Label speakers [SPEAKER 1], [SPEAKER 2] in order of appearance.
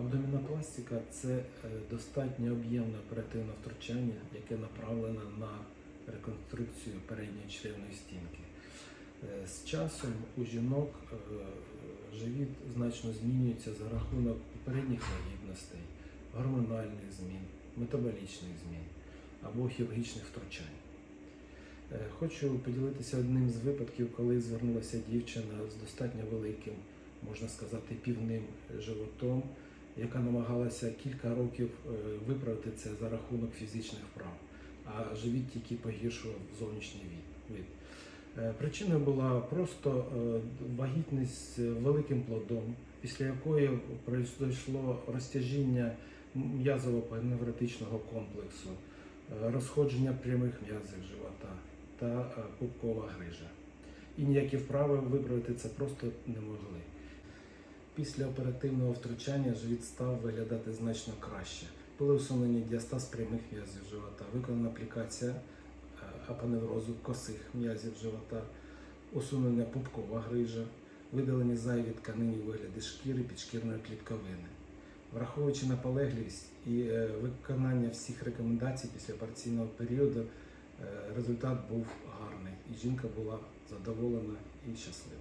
[SPEAKER 1] Абдомінопластика це е, достатньо об'ємне оперативне втручання, яке направлено на реконструкцію передньої чревної стінки. Е, З часом у жінок е, живіт значно змінюється за рахунок попередніх вагітностей, гормональних змін, метаболічних змін або хірургічних втручань. Хочу поділитися одним з випадків, коли звернулася дівчина з достатньо великим, можна сказати, півним животом, яка намагалася кілька років е, виправити це за рахунок фізичних вправ, а живіт тільки погіршував зовнішній вид. Е, Причиною була просто е, вагітність з великим плодом, після якої пройшло розтяжіння м'язово-невротичного комплексу, розходження прямих м'язів живота та пупкова грижа. І ніякі вправи виправити це просто не могли. Після оперативного втручання живіт став виглядати значно краще. Були усунені діастаз прямих м'язів живота, виконана аплікація е, апоневрозу косих м'язів живота, усунення пупкова грижа, видалені зайві тканини у вигляді шкіри підшкірної клітковини. Враховуючи наполегливість і е, виконання всіх рекомендацій після операційного періоду, е, результат був гарний, і жінка була задоволена і щаслива.